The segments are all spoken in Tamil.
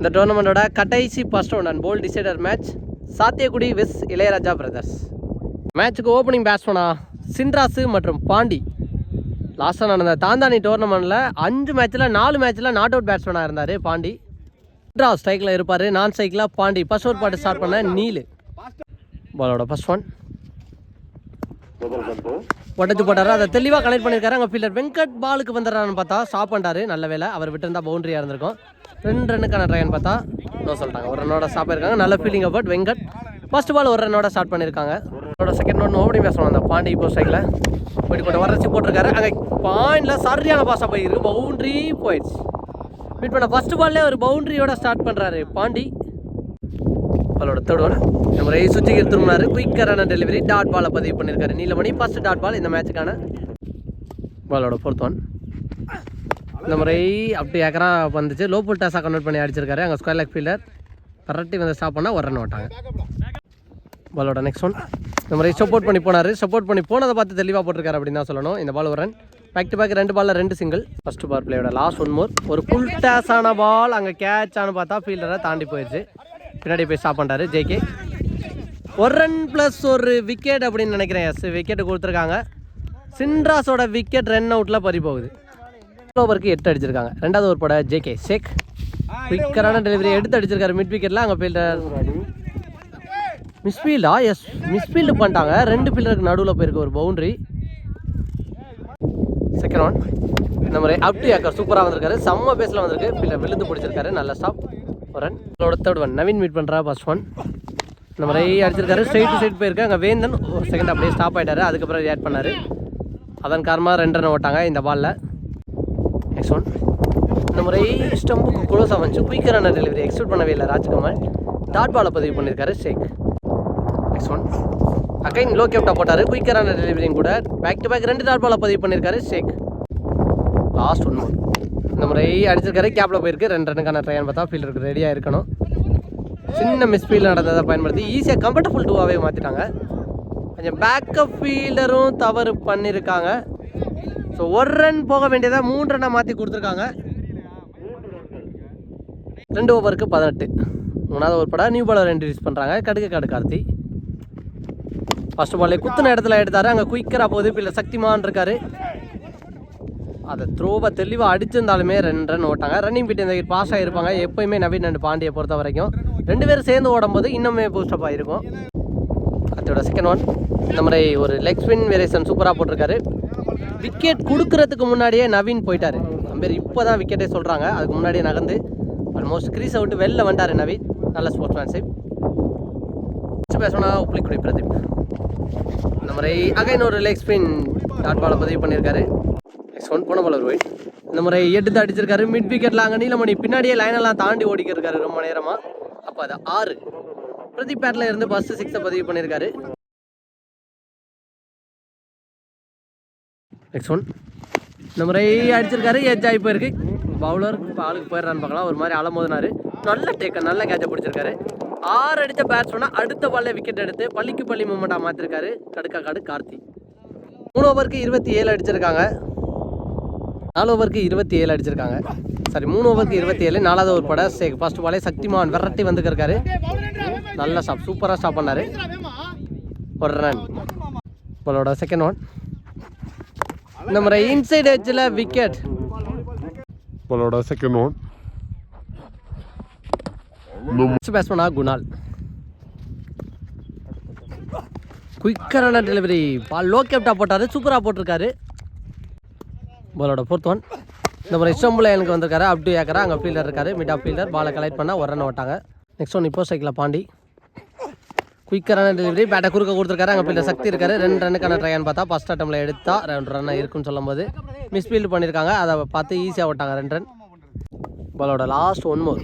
இந்த டோர்னமெண்ட்டோட கடைசி first one and ball decider match Sathyakudi vs Ilaiyaraaja brothers மேட்ச்சுக்கு ஓப்பனிங் பேட்ஸ்மனா சின்ராசு மற்றும் பாண்டி. லாஸ்ட்டாக நடந்த தாந்தானி டோர்னமெண்ட்டில் அஞ்சு மேட்ச்சில் நாலு மேட்ச்சில் நாட் அவுட் பேட்ஸ்மேனாக இருந்தார் பாண்டி. சின்ரா ஸ்ட்ரைக்கில் இருப்பார் நான் ஸ்ட்ரைக்கில் பாண்டி. ஃபர்ஸ்ட் ஓவர் பாட்டு ஸ்டார்ட் பண்ண நீலு. பாலோட ஃபர்ஸ்ட் ஒன் உடச்சு போட்டாரு. அதை தெளிவாக கனெக்ட் பண்ணியிருக்காரு அங்கே ஃபீல்டர் வெங்கட் பாலுக்கு வந்துடுறான்னு பார்த்தா ஸ்டாப் பண்ணிட்டாரு. நல்ல வேலை. அவர் விட்டுருந்தா பவுண்டரியாக இருந்திருக்கும். ரெண்டு ரன்னுக்கான ட்ரைன்னு பார்த்தா நோ சொல்லிட்டாங்க. ஒரு ரன்னோட ஸ்டாப் இருக்காங்க நல்ல feeling about Venkat first ball ஒரு ரன்னோட ஸ்டார்ட் பண்ணியிருக்காங்க அவரோட செகண்ட் ஒன் ஓபனிங் பேசணும். அந்த பாண்டி இப்போ சைக்கில் போயிட்டு கொண்டு வரச்சு போட்டிருக்காரு. அங்கே பாயிண்டில் சரியான பாஸாக போயிருக்கு. பவுண்டரி போயிடுச்சு. மீட் பண்ண ஃபர்ஸ்ட் பால்லே ஒரு பவுண்டரியோட ஸ்டார்ட் பண்ணுறாரு பாண்டி. பாலோட தேர்ட் நம்ம ரயில் சுற்றிக்கு திரும்பினாரு. குயிக்கரான டெலிவரி டாட் பாலை பதிவு பண்ணியிருக்காரு நீலமணி ஃபஸ்ட்டு டாட் பால் இந்த மேட்சுக்கான பாலோட ஃபோர்த் ஒன் இந்த முறை அப்படி ஏக்கரா வந்துச்சு. லோ புல் டாஸாக கன்வெர்ட் பண்ணி அடிச்சிருக்காரு. அங்கே ஸ்கொயர் லெக் ஃபீல்டர் பரட்டி வந்து ஸ்டாப் பண்ணால் ஒரு ரன் ஓட்டாங்க பாலோட நெக்ஸ்ட் ஒன் இந்த மாதிரி சப்போர்ட் பண்ணி போனார். சப்போர்ட் பண்ணி போனதை பார்த்து தெளிவாக போட்டிருக்காரு அப்படின்னு தான் சொல்லணும். இந்த பால் ஒரு ரன் பேக் டு பேக் ரெண்டு பாலில் ரெண்டு சிங்கிள் ஃபஸ்ட்டு பார் பிளேயோட லாஸ்ட் ஒன் மோர் ஒரு ஃபுல் டேஸான ஆன பால் அங்கே கேட்ச் பார்த்தா ஃபீல்டரை தாண்டி போயிடுச்சு பின்னாடி போய் ஸ்டாப் பண்ணிட்டாரு ஜேகே. ஒரு ரன் ப்ளஸ் ஒரு விக்கெட் அப்படின்னு நினைக்கிறேன் எஸ் விக்கெட் கொடுத்துருக்காங்க. சின்ராஸோட விக்கெட் ரன் அவுட்டில் பறி போகுது. ஓவருக்கு எட்டு அடிச்சிருக்காங்க. ரெண்டாவது ஓவர் போட ஜேகே. ஷேக். குயிக்கரான டெலிவரி எடுத்து அடிச்சிருக்காரு மிட் விக்கெட்டில் அங்கே ஃபீல்டர் மிஸ்ஃபீல்டா எஸ் மிஸ்ஃபீல்டு பண்ணிட்டாங்க. ரெண்டு ஃபீல்டருக்கு நடுவில் போயிருக்கு ஒரு பவுண்டரி செகண்ட் ஒன் இந்த மாதிரி அப் டு ஏக்கர் சூப்பராக வந்திருக்காரு. செம்ம பேஸில் வந்திருக்கு. ஃபீல்டர் விழுந்து பிடிச்சிருக்காரு. நல்ல ஸ்டாப் போகிறேன் run third one Naveen meet பண்ணுறா ஃபஸ்ட் ஒன் இந்த மாதிரி அடிச்சிருக்காரு. ஸ்ட்ரைட் டு ஸ்ட்ரைட் போயிருக்கேன் அங்கே வேந்தன் ஒரு செகண்ட் அப்படியே ஸ்டாப் ஆகிட்டாரு அதுக்கப்புறம் ரியாக்ட் பண்ணார். அதன் காரணமாக ரெண்டு ரன் ஓட்டாங்க இந்த பாலில் நெக்ஸ்ட் ஒன் இந்த முறை ஸ்டம்புக்கு க்ளோஸ் வந்துச்சு குயிக்கரான டெலிவரி எக்ஸ்பெக்ட் பண்ணவே இல்லை ராஜ்குமார். டாட் பாலை பதிவு பண்ணியிருக்காரு Shaik. Next one again low கேப்டா போட்டார். குயிக்கரான டெலிவரியும் கூட பேக் டு பேக் ரெண்டு டாட் பாலை பதிவு பண்ணியிருக்காரு ஷேக். லாஸ்ட் ஒன் இந்த முறை அடிச்சிருக்காரு கேப்பில் போயிருக்கு. ரெண்டு ரன்னுக்கான ட்ரையன் பார்த்தா ஃபீல்டருக்கு ரெடியாக இருக்கணும். சின்ன மிஸ்ஃபீல் நடந்ததை பயன்படுத்தி ஈஸியாக கம்ஃபர்டபுள் டூவாகவே மாற்றிட்டாங்க கொஞ்சம் பேக்கப் ஃபீல்டரும் தவறு பண்ணியிருக்காங்க ஸோ ஒரு ரன் போக வேண்டியதாக மூணு ரன்னாக மாற்றி கொடுத்துருக்காங்க. ரெண்டு ஓவருக்கு பதினெட்டு. மூணாவது ஓவர் படம் நியூ பாலர் இன்ட்ரடியூஸ் பண்ணுறாங்க கடுக்க காடு கார்த்தி. ஃபர்ஸ்ட் பாலே குத்துன இடத்துல எடுத்தார். அங்கே குயிக்கராக போகுது. பிள்ளை சக்திமான் இருக்காரு. அதை த்ரோவை தெளிவாக அடிச்சிருந்தாலுமே ரெண்டு ரன் ஓட்டாங்க. ரன்னிங் பிட் இந்த பாஸ் ஆகிருப்பாங்க எப்போயுமே நவீன் அண்ட் பாண்டியை பொறுத்த வரைக்கும். ரெண்டு பேரும் சேர்ந்து ஓடும்போது இன்னுமே பூஸ்டப் ஆகிருக்கும் அதோட செகண்ட் ஒன் இந்த மாதிரி ஒரு லெக் ஸ்பின் வேரியேஷன் சூப்பராக போட்டிருக்காரு. விக்கெட் கொடுக்கறதுக்கு முன்னாடியே நவீன் போயிட்டாரு. பேர் இப்போ தான் விக்கெட்டே சொல்கிறாங்க அதுக்கு முன்னாடியே நகர்ந்து ஆல்மோஸ்ட் க்ரீஸ் விட்டு வெளில வந்துட்டார் நவீன். நல்ல ஸ்போர்ட்ஸ் மேன்ஷிப் பேசணும்னா உப்புளிக்குடி பிரதீப். இந்த மாதிரி அகைன் ஒரு லெக் ஸ்பின் டாட் பாலை பதிவு பண்ணியிருக்காரு. நெக்ஸ்ட் ஒன் போன பாலர் ஒயிட் இந்த முறை எடுத்து அடிச்சிருக்காரு. மிட் விக்கெட்ல அங்கே நீலமணி பின்னாடியே லைனெல்லாம் தாண்டி ஓடிக்கிருக்காரு ரொம்ப நேரமா. அப்போ அது ஆறு. பிரதீப் பேட்ல இருந்து ஃபர்ஸ்ட் சிக்ஸை பதிவு பண்ணியிருக்காரு நெக்ஸ்ட் ஒன் இந்த முறை அடிச்சிருக்காரு. எஜ் ஆகி போயிருக்கு. பவுலர் ஆளுக்கு போயிடுறான்னு பார்க்கலாம். ஒரு மாதிரி அலமோதினாரு. நல்ல டேக்க நல்ல கேட்சை பிடிச்சிருக்காரு. ஆறு அடித்த பேட்ஸ்மேனா அடுத்த பால்ல விக்கெட் எடுத்து பள்ளிக்கு பள்ளி மூமெண்ட்டாக மாற்றிருக்காரு கடுக்கா காடு கார்த்தி. மூணு ஓவருக்கு இருபத்தி ஏழு அடிச்சிருக்காங்க. நாலு ஓவருக்கு இருபத்தி ஏழு அடிச்சிருக்காங்க. சாரி மூணு ஓவருக்கு இருபத்தி ஏழு நாலாவது ஓவர் பட ஃபர்ஸ்ட் பாலே சக்திமான் விரட்டி வந்துருக்காரு நல்ல ஸ்டாப் சூப்பராக ஸ்டாப் பண்ணாரு. ஒரு ரன் உங்களோட செகண்ட் ஒன் இந்த முறை இன்சைட் எட்ஜில் விக்கெட் Ballada second one. பேட்ஸ்மனா குணால். குயிக்கரான டெலிவரி பால் லோ கேப்டா போட்டாரு சூப்பராக போட்டிருக்காரு. பாலோட ஃபோர்த் ஒன் இந்த முறை இஸ்டம்புல எனக்கு வந்திருக்காரு. அப் டூ ஏக்கரா அங்கே ஃபீல்டர் இருக்காரு. மிட் ஆஃப் ஃபீல்டர் பாலை கலெக்ட் பண்ணால் ஒரு ரன் ஓட்டாங்க. நெக்ஸ்ட் ஒன் இப்போ சைக்கிளில் பாண்டி. குயிக்கரான டெலிவரி பேட்டை குறுக்க கொடுத்துருக்காரு. அங்கே ஃபீல்டர் சக்தி இருக்காரு. ரெண்டு ரன்னுக்கான ட்ரையான்னு பார்த்தா ஃபஸ்ட் அட்டம்ல எடுத்தா ரெண்டு ரன் இருக்குன்னு சொல்லும்போது மிஸ்ஃபீல்டு பண்ணியிருக்காங்க அதை பார்த்து ஈஸியாக ஓட்டாங்க ரெண்டு ரன் பாலோட லாஸ்ட் ஒன் மோர்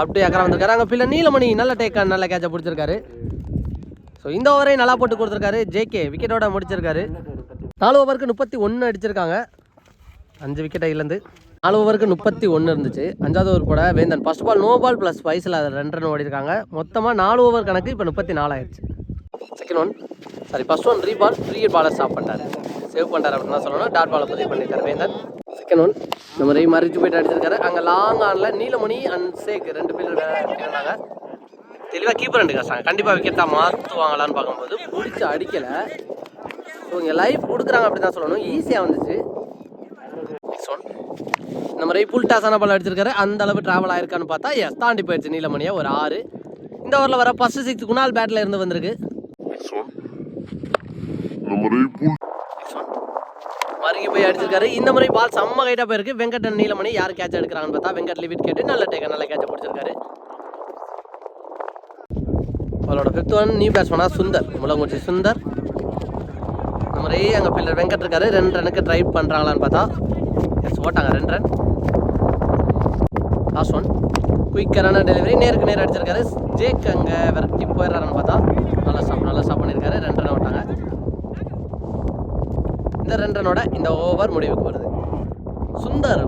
அப்படியே ஏக்கரா வந்திருக்காரு. அங்கே ஃபீல்டர் நீலமணி நல்ல டேக் நல்ல கேட்சை பிடிச்சிருக்காரு. ஸோ இந்த ஓவரையும் நல்லா போட்டு கொடுத்துருக்காரு. ஜேகே விக்கெட்டோட முடிச்சிருக்காரு. நாலு ஓவருக்கு முப்பத்தி ஒன்று அடிச்சிருக்காங்க. அஞ்சு விக்கெட்டை இழந்து நாலு ஓவருக்கு முப்பத்தி ஒன்று இருந்துச்சு. அஞ்சாவது ஓவர் போட Vendhan. First ball no ball plus வயசில் அதை ரெண்டு ரன் ஓடிருக்காங்க. மொத்தமாக நாலு ஓவர் கணக்கு இப்போ முப்பத்தி நாலாயிருச்சு second one sorry first one ரீ பால் ஃப்ரீ பாலை ஸ்டாப் பண்ணிட்டாரு. சேவ் பண்ணிட்டார் அப்படின்னு தான் சொல்லணும். டாட் பாலை பதிவு பண்ணியிருக்காரு வேந்தன். செகண்ட் ஒன் இந்த மாதிரி மறிச்சு போயிட்டு அடிச்சிருக்காரு. அங்கே லாங் ஆனில் நீலமணி அண்ட் சேக் ரெண்டு பேர் இருந்தாங்க. தெளிவாக கீப்பர் ரெண்டு கஷ்டம் கண்டிப்பாக விக்கெட்டா மாற்றுவாங்களான்னு பார்க்கும்போது பிடிச்சி அடிக்கலை. ஸோ இங்கே லைஃப் கொடுக்குறாங்க அப்படி தான் சொல்லணும். ஈஸியாக வந்துச்சு. நெக்ஸ்ட் ஒன் இந்த மாதிரி புல் டாஸான பால் அடிச்சிருக்காரு. அந்த அளவு ட்ராவல் ஆயிருக்கான்னு பார்த்தா எஸ் தாண்டி போயிடுச்சு நீலமணியா ஒரு ஆறு. இந்த ஓவரில் வர ஃபர்ஸ்ட் சிக்ஸ் குணால் பேட்டில் இருந்து வந்திருக்கு. மறுகி போய் அடிச்சிருக்காரு. இந்த முறை பால் செம்ம கைட்டாக போயிருக்கு. வெங்கட் நீலமணி யார் கேட்ச் எடுக்கிறாங்கன்னு பார்த்தா வெங்கட் லிவிட் கேட்டு நல்ல டேக்க நல்ல கேட்சை பிடிச்சிருக்காரு. அவளோட ஃபிஃப்த் ஒன் நியூ பேட்ஸ்மேனா சுந்தர். முளங்குச்சி சுந்தர். இந்த முறை அங்கே பில்லர் வெங்கட் இருக்காரு. ரெண்டு ரனுக்கு ட்ரை பண்ணுறாங்களான்னு பார்த்தா ஓட்டாங்க ரெண்டு ரன் லாஸ்ட் ஒன் குயிக்கரான டெலிவரி நேருக்கு நேர் அடிச்சிருக்காரு. ஜேக் அங்கே விரட்டி போயிடுறாருன்னு பார்த்தா நல்லா ஸ்டாப் நல்லா ஸ்டாப் பண்ணியிருக்காரு ரெண்டு ரன் ஓட்டாங்க இந்த ரெண்டு ரனோட இந்த ஓவர் முடிவுக்கு வருது. சுந்தர்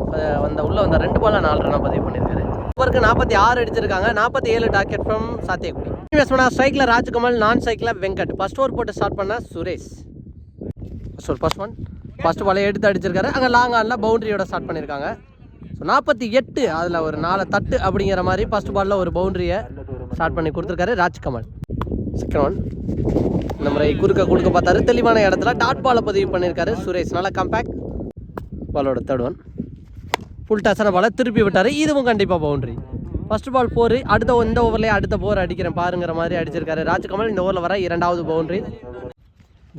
வந்த உள்ள வந்த ரெண்டு பால்ல நாலு ரனை பதிவு பண்ணியிருக்காரு ஓவருக்கு நாற்பத்தி ஆறு அடிச்சிருக்காங்க. நாற்பத்தி ஏழு டாக்கெட் ஃப்ரம் சாத்தியக்குடி. இன்வெஸ்ட்மெண்ட் ஸ்ட்ரைக்கில் ராஜ்குமார் நான் ஸ்ட்ரைக்கில் வெங்கட். ஃபர்ஸ்ட் ஓவர் போட்டு ஸ்டார்ட் பண்ண Suresh. First over first one first பாலை எடுத்து அடிச்சிருக்காரு. அங்கே லாங் ஆனில் பவுண்டரியோட ஸ்டார்ட் பண்ணியிருக்காங்க ஸோ நாற்பத்தி எட்டு அதில் ஒரு நாலு தட்டு அப்படிங்கிற மாதிரி ஃபர்ஸ்ட் பாலில் ஒரு பவுண்டரியை ஸ்டார்ட் பண்ணி கொடுத்துருக்காரு ராஜ்கமல் சிக்கன் ஒன் இந்த முறை குறுக்க கொடுக்க பார்த்தாரு. தெளிவான இடத்துல டாட் பாலை பதிவு பண்ணியிருக்காரு சுரேஷ். நல்லா கம்பேக்ட் பாலோட தேர்ட் ஒன் ஃபுல் டச்சான பாலை திருப்பி விட்டார். இதுவும் கண்டிப்பாக பவுண்டரி ஃபர்ஸ்ட் பால் போர் அடுத்த இந்த ஓவர்லேயே அடுத்த போர் அடிக்கிறேன் பாருங்கிற மாதிரி அடிச்சிருக்காரு ராஜ்கமல் இந்த ஓவரில் வர இரண்டாவது பவுண்டரி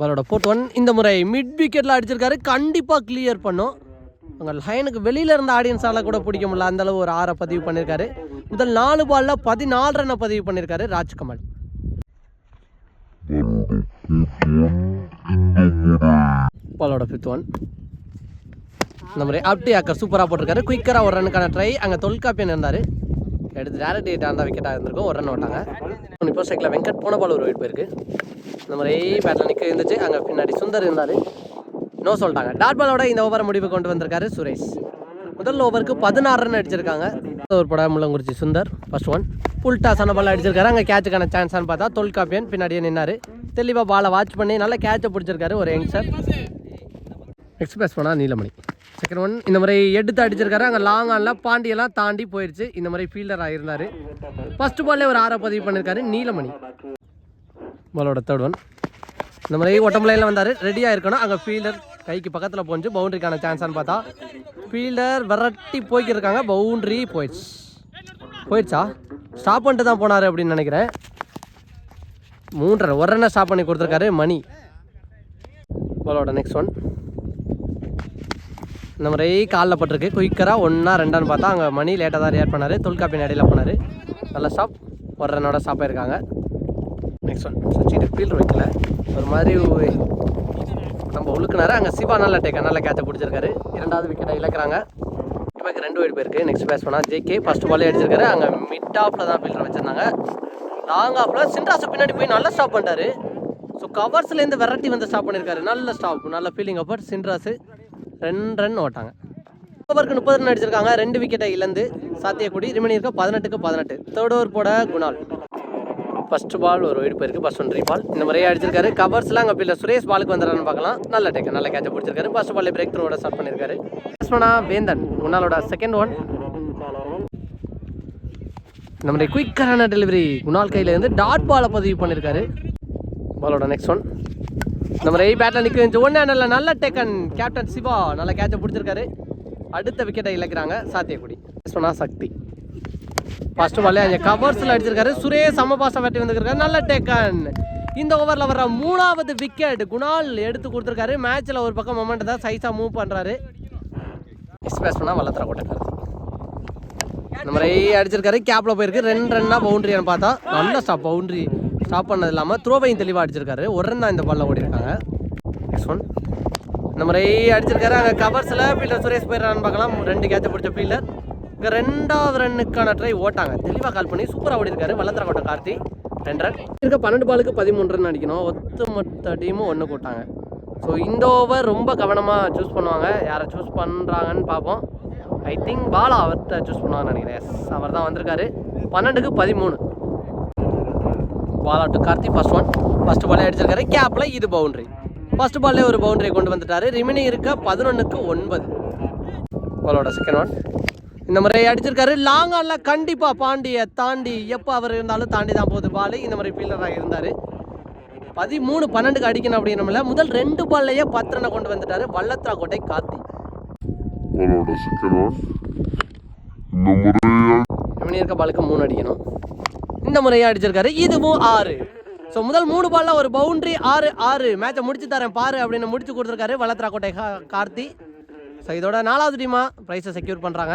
பாலோட ஃபோர்த் ஒன் இந்த முறை மிட் விக்கெட்டில் அடிச்சிருக்காரு. கண்டிப்பாக கிளியர் பண்ணும். அங்கே லைனுக்கு வெளியில் இருந்த ஆடியன்ஸால் கூட பிடிக்க முடியல. அந்த அளவு ஒரு ஆறை பதிவு பண்ணியிருக்காரு முதல் நாலு பாலில் பதினாலு ரன்னை பதிவு பண்ணியிருக்காரு ராஜ்கமல். பாலோட ஃபிஃப்த் ஒன் இந்த மாதிரி ஆப்டி ஆக்கர் சூப்பராக போட்டிருக்காரு. குயிக்கராக ஒரு ரனுக்கான ட்ரை அங்கே தொல்காப்பியன் இருந்தார். எடுத்து டேரக்ட் எயிட்டாக இருந்தால் விக்கெட்டாக இருந்திருக்கும். ஒரு ரன் விட்டாங்க. இப்போ ஸ்ட்ரைக்கில் வெங்கட் போன பால் ஒரு வெயிட் போயிருக்கு இந்த மாதிரி பேட்டில் நிற்க இருந்துச்சு. அங்கே பின்னாடி சுந்தர் இருந்தார். நோ சொல்லிட்டாங்க. டாட் பாலோட இந்த ஓவரை முடிவு கொண்டு வந்திருக்காரு சுரேஷ். முதல் ஓவருக்கு பதினாறு ரன் அடிச்சிருக்காங்க. ஒரு படம் Mullankurichi Sundar. First one full டாஸான ball அடிச்சிருக்காரு. அங்கே கேட்சுக்கான சான்ஸான்னு பார்த்தா தொல்காப்பியன் பின்னாடியே நின்னார். தெளிவாக பாலை வாட்ச் பண்ணி நல்லா கேட்சை பிடிச்சிருக்காரு ஒரு யங்ஸ்டர் எக்ஸ்பிரஸ் பண்ணால் நீலமணி. செகண்ட் ஒன் இந்த மாதிரி எடுத்து அடிச்சிருக்காரு. அங்கே லாங் ஆனில் பாண்டியெல்லாம் தாண்டி போயிடுச்சு இந்த மாதிரி ஃபீல்டர் ஆகியிருந்தார் ஃபர்ஸ்ட் பால்லே ஒரு ஆறை பதிவு பண்ணியிருக்காரு நீலமணி. பாலோட தேர்ட் ஒன் இந்த மாதிரி ஒட்டம்பளையில் வந்தார். ரெடியாக இருக்கணும். அங்கே ஃபீல்டர் கைக்கு பக்கத்தில் போஞ்சு பவுண்டரிக்கான சான்ஸான்னு பார்த்தா. ஃபீல்டர் விரட்டி போய்க்கிருக்காங்க. பவுண்டரி போயிடுச்சு. போயிடுச்சா? ஸ்டாப் பண்ணிட்டு தான் போனார் அப்படின்னு நினைக்கிறேன். மூன்றரை ஒரு ரன்னை ஸ்டாப் பண்ணி கொடுத்துருக்காரு மணி. பாலோட நெக்ஸ்ட் ஒன் இந்த மாதிரி காலில் பட்டிருக்கு. குயிக்கராக ஒன்றா ரெண்டான்னு பார்த்தா அங்கே மணி லேட்டாக தான் ரியாக்ட் பண்ணார். தொல்காப்பின் இடையில போனார். நல்ல ஸ்டாப் ஒரு ரன்னோட ஸ்டாப் ஆயிருக்காங்க நெக்ஸ்ட் ஒன் சச்சின் ஃபீல்டர் வைக்கல ஒரு மாதிரி நம்ம உழுக்குனாரு அங்கே சிவா நல்ல டேக்க நல்ல கேட்சை பிடிச்சிருக்காரு. இரண்டாவது விக்கெட்டை இழக்கிறாங்க. இப்போ ரெண்டு ஒயிட் போயிருக்கு. நெக்ஸ்ட் பேஸ் பண்ணால் ஜேகே ஃபஸ்ட் பாலே அடிச்சிருக்காரு. அங்கே மிட் ஆஃபில் தான் ஃபீல்டர் வச்சுருந்தாங்க. லாங் ஆஃபில் சின்ராஸ் பின்னாடி போய் நல்லா ஸ்டாப் பண்ணிட்டாரு. ஸோ கவர்ஸ்லேருந்து வெரைட்டி வந்து ஸ்டாப் பண்ணியிருக்காரு நல்ல ஸ்டாப் நல்ல ஃபீலிங் அப்போ சின்ராஸ் ரெண்டு ரன் ஓட்டாங்க. ஓவருக்கு முப்பது ரன் அடிச்சிருக்காங்க. ரெண்டு விக்கெட்டை இழந்து சாத்தியக்குடி. ரிமனி இருக்க பதினெட்டுக்கு பதினெட்டு. தேர்ட் ஓவர் போட குணால். ஃபர்ஸ்ட் பால் ஒரு வைடு போயிருக்கு. ஃபர்ஸ்ட் ஒன் பால் இந்த முறையாக அடிச்சிருக்காரு. கவர்ஸ்லாம் அங்கே பிள்ளை சுரேஷ் பாலுக்கு வந்துடுறான்னு பார்க்கலாம். நல்ல டேக்கு நல்ல கேட்சை பிடிச்சிருக்காரு. ஃபர்ஸ்ட் பால் பிரேக் த்ரோட ஸ்டார்ட் பண்ணியிருக்காரு பேட்ஸ்மனா வேந்தன் குணாலோட செகண்ட் ஒன் நம்முடைய குயிக்கரான டெலிவரி குணால் கையிலேருந்து டாட் பாலை பதிவு பண்ணியிருக்காரு பாலோட நெக்ஸ்ட் ஒன் இந்த மாதிரி பேட்டில் நிற்க இருந்துச்சு ஒன்று நல்ல நல்ல டேக்கன் கேப்டன் சிவா நல்ல கேட்சை பிடிச்சிருக்காரு. அடுத்த விக்கெட்டை இழக்கிறாங்க சாத்தியக்குடி. சொன்னா சக்தி. ஃபர்ஸ்ட் பாலே அங்கே கவர்ஸில் அடிச்சிருக்காரு சுரேஷ் சமபாசம் வெட்டி வந்துருக்காரு. நல்ல டேக்கன் இந்த ஓவரில் வர்ற மூணாவது விக்கெட் குணால் எடுத்து கொடுத்துருக்காரு. மேட்ச்சில் ஒரு பக்கம் மொமெண்ட் தான் சைஸாக மூவ் பண்ணுறாரு எக்ஸ்பிரஸ் பண்ணால் வல்லத்தர கோட்டை நம்ம ரெய் அடிச்சிருக்காரு. கேப்பில் போயிருக்கு. ரெண்டு ரன்னா பவுண்டரியான்னு பார்த்தா நல்ல ஸ்டாப் பவுண்டரி ஸ்டாப் பண்ணது இல்லாமல் த்ரோவையும் தெளிவாக அடிச்சிருக்காரு. ஒரு ரன் தான் இந்த பாலில் ஓடிருக்காங்க. நெக்ஸ்ட் ஒன் இந்த மாதிரி அடிச்சிருக்காரு. அங்கே கவர்ஸில் ஃபீல்டர் சுரேஷ் போயிடறான்னு பார்க்கலாம். ரெண்டு கேட்ச பிடிச்ச ஃபீல்டர். இங்கே ரெண்டாவது ரன்னுக்கான ட்ரை ஓட்டாங்க. தெளிவாக கால் பண்ணி சூப்பராக ஓடிருக்காரு. இருக்காரு கோட்டை கார்த்தி. ரெண்டு ரன் இருக்க பன்னெண்டு பாலுக்கு பதிமூணு ரன் அடிக்கணும். ஒத்து மொத்த டீமும் ஒன்று கூட்டாங்க. ஸோ இந்த ஓவர் ரொம்ப கவனமாக சூஸ் பண்ணுவாங்க. யாரை சூஸ் பண்ணுறாங்கன்னு பார்ப்போம். ஐ திங்க் பாலா அவர்கிட்ட சூஸ் பண்ணுவாங்கன்னு நினைக்கிறேன். எஸ் அவர் தான் வந்திருக்காரு. பன்னெண்டுக்கு பதிமூணு. Bala to Karthi first one first பாலே அடிச்சிருக்காரு. கேப்பில் இது பவுண்டரி ஃபர்ஸ்ட் பால்லே ஒரு பவுண்டரியை கொண்டு வந்துட்டாரு. ரிமைனிங் இருக்க பதினொன்றுக்கு ஒன்பது. பாலோட செகண்ட் ஒன் இந்த முறை அடிச்சிருக்காரு. லாங் ஆன்ல கண்டிப்பா பாண்டிய தாண்டி எப்போ அவர் இருந்தாலும் தாண்டி தான் போகுது பால் இந்த மாதிரி ஃபீல்டராக இருந்தார். பதிமூணு பன்னெண்டுக்கு அடிக்கணும் அப்படின்னமில்ல முதல் ரெண்டு பால்லையே பத்து ரனை கொண்டு வந்துட்டாரு வல்லத்ரா கோட்டை கார்த்தி இருக்க பாலுக்கு மூணு அடிக்கணும். இந்த முறையாக அடிச்சிருக்காரு. இதுவும் ஆறு. ஸோ முதல் மூணு பால்ல ஒரு பவுண்டரி ஆறு ஆறு. மேட்சை முடிச்சு தரேன் பாரு அப்படின்னு முடிச்சு கொடுத்துருக்காரு வல்லத்ரா கோட்டை கார்த்தி. ஸோ இதோட நாலாவது டீமா ப்ரைஸை செக்யூர் பண்ணுறாங்க